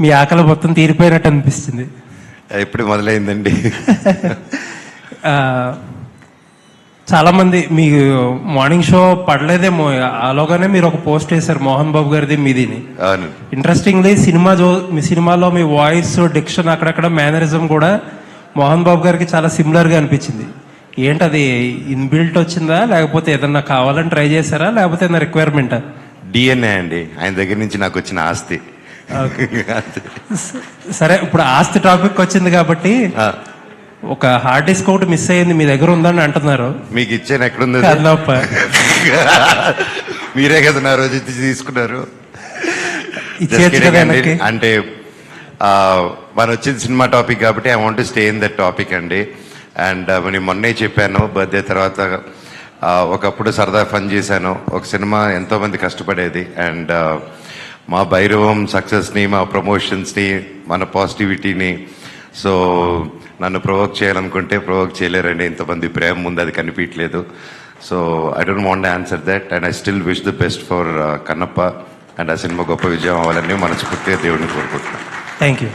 మీ ఆకలి మొత్తం తీరిపోయినట్టు అనిపిస్తుంది. ఎప్పుడు మొదలైందండి? ఆ, చాలా మంది మీ మార్నింగ్ షో పడలేదేమో. ఆలోగానే మీరు ఒక పోస్ట్ వేశారు మోహన్ బాబు గారిది మీదిని. ఇంట్రెస్టింగ్లీ సినిమా జో మీ సినిమాలో మీ వాయిస్ డిక్షన్ అక్కడక్కడ మేనరిజం కూడా మోహన్ బాబు గారికి చాలా సిమిలర్గా అనిపించింది. ఏంటది ఇన్బిల్ట్ వచ్చిందా? లేకపోతే ఏదన్నా కావాలని ట్రై చేశారా? లేకపోతే ఏదైనా రిక్వైర్మెంటా డిఎన్ఏ అండి. ఆయన దగ్గర నుంచి నాకు వచ్చిన ఆస్తి. సరే ఇప్పుడు ఆస్తి టాపిక్ వచ్చింది కాబట్టి ఒక హార్డ్ డిస్క్ ఒకటి మిస్ అయ్యింది మీ దగ్గర ఉందని అంటున్నారు. మీకు ఇచ్చాను ఎక్కడుంది మీరే కదా నా రోజు తీసుకున్నారు. అంటే మన వచ్చింది సినిమా టాపిక్ కాబట్టి I want stay in that topic అండి. అండ్ నేను మొన్నే చెప్పాను బర్త్డే తర్వాత ఒకప్పుడు సరదా ఫన్ చేశాను. ఒక సినిమా ఎంతో మంది కష్టపడేది. అండ్ మా భైరవం సక్సెస్ని మా ప్రమోషన్స్ని మన పాజిటివిటీని. సో నన్ను ప్రొవోక్ చేయాలనుకుంటే ప్రొవోక్ చేయలేరండి. ఇంతమంది ప్రేమ ముందు అది కనిపించలేదు so I don't want answer that and I still wish the best for Kannappa and ఆ సినిమా గొప్ప విజయం అవ్వాలని మనస్ఫూర్తిగా దేవుడిని కోరుకుంటున్నాను. Thank you